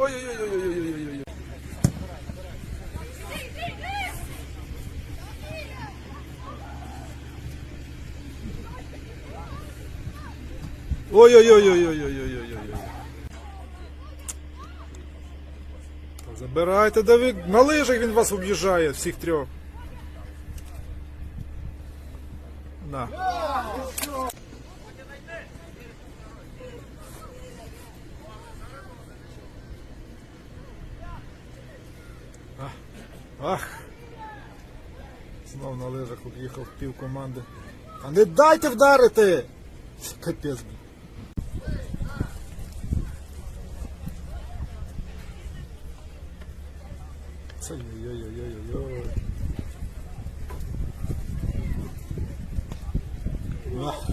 Ой-ой-ой. Ой-ой-ой-ой-ой-ой-ой-ой. Забирайте, да ви на лижах він вас об'їжджає всіх трьох. На. Ах. Знов на лижах об'їхав пів команди. А не дайте вдарити! Капець. Це ой-ой-ой-ой-ой. Ах.